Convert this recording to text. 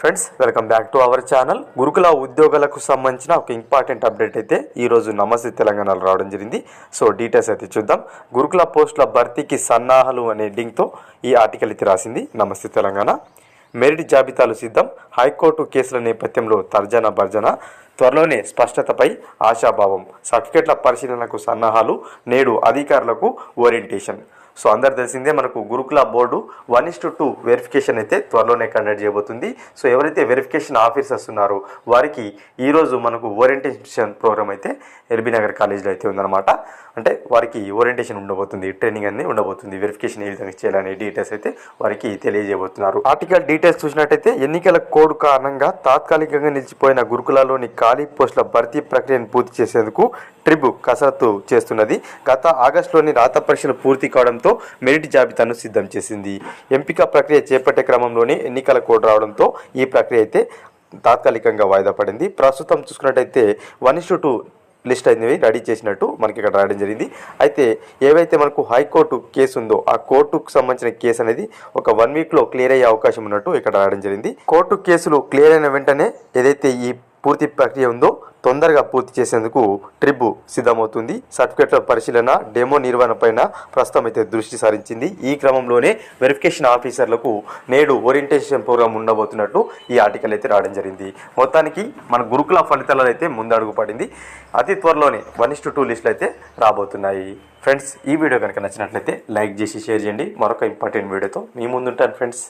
Friends welcome back to our channel గురుకుల ఉద్యోగాలకు సంబంధించిన ఒక ఇంపార్టెంట్ అప్డేట్ అయితే ఈరోజు నమస్తే తెలంగాణలో రావడం జరిగింది. సో డీటెయిల్స్ అయితే చూద్దాం. గురుకుల పోస్టుల భర్తీకి సన్నాహాలు అనే హెడ్డింగ్తో ఈ ఆర్టికల్ అయితే రాసింది. నమస్తే తెలంగాణ. మెరిట్ జాబితాలు సిద్ధం. హైకోర్టు కేసుల నేపథ్యంలో తర్జన భర్జన. త్వరలోనే స్పష్టతపై ఆశాభావం. సర్టిఫికెట్ల పరిశీలనకు సన్నాహాలు. నేడు అధికారులకు ఓరియంటేషన్. సో అందరు తెలిసిందే మనకు గురుకుల board one is to two verification అయితే త్వరలోనే కండక్ట్ చేయబోతుంది. సో ఎవరైతే వెరిఫికేషన్ ఆఫీసర్స్ ఉన్నారో వారికి ఈరోజు మనకు ఓరియంటేషన్ ప్రోగ్రామ్ అయితే ఎల్బీ నగర్ కాలేజీలో అయితే ఉందన్నమాట. అంటే వారికి ఓరియంటేషన్ ఉండబోతుంది ట్రైనింగ్ అనేది ఉండబోతుంది. వెరిఫికేషన్ ఏ విధంగా చేయాలనే డీటెయిల్స్ అయితే వారికి తెలియజేయబోతున్నారు. ఆర్టికల్ డీటెయిల్స్ చూసినట్టయితే ఎన్నికల కోడ్ కారణంగా తాత్కాలికంగా నిలిచిపోయిన గురుకులాలోని ఖాళీ పోస్టుల భర్తీ ప్రక్రియను పూర్తి చేసేందుకు ట్రిబ్ కసరత్తు చేస్తున్నది. గత ఆగస్టులోని రాత పరీక్షలు పూర్తి కావడంతో మెరిట్ జాబితాను సిద్ధం చేసింది. ఎంపిక ప్రక్రియ చేపట్టే క్రమంలోనే ఎన్నికల కోడ్ రావడంతో ఈ ప్రక్రియ అయితే తాత్కాలికంగా వాయిదా పడింది. ప్రస్తుతం చూసుకున్నట్టయితే one is to two list అనేది రెడీ చేసినట్టు మనకి ఇక్కడ రాయడం జరిగింది. అయితే ఏవైతే మనకు హైకోర్టు కేసు ఉందో ఆ కోర్టుకు సంబంధించిన కేసు అనేది ఒక వన్ వీక్లో క్లియర్ అయ్యే అవకాశం ఉన్నట్టు ఇక్కడ రాయడం జరిగింది. కోర్టు కేసులు క్లియర్ అయిన వెంటనే ఏదైతే ఈ పూర్తి ప్రక్రియ ఉందో తొందరగా పూర్తి చేసేందుకు ట్రిబ్ సిద్ధమవుతుంది. సర్టిఫికెట్ల పరిశీలన డెమో నిర్వహణ పైన ప్రస్తుతం అయితే దృష్టి సారించింది. ఈ క్రమంలోనే వెరిఫికేషన్ ఆఫీసర్లకు నేడు ఓరియంటేషన్ ప్రోగ్రామ్ ఉండబోతున్నట్టు ఈ ఆర్టికల్ అయితే రావడం జరిగింది. మొత్తానికి మన గురుకుల ఫలితాలలో అయితే ముందడుగు పడింది అతి త్వరలోనే వన్ ఇస్ టూ లిస్టులు అయితే రాబోతున్నాయి. ఫ్రెండ్స్ ఈ వీడియో కనుక నచ్చినట్లయితే లైక్ చేసి షేర్ చేయండి. మరొక ఇంపార్టెంట్ వీడియోతో మీ ముందుంటాను ఫ్రెండ్స్.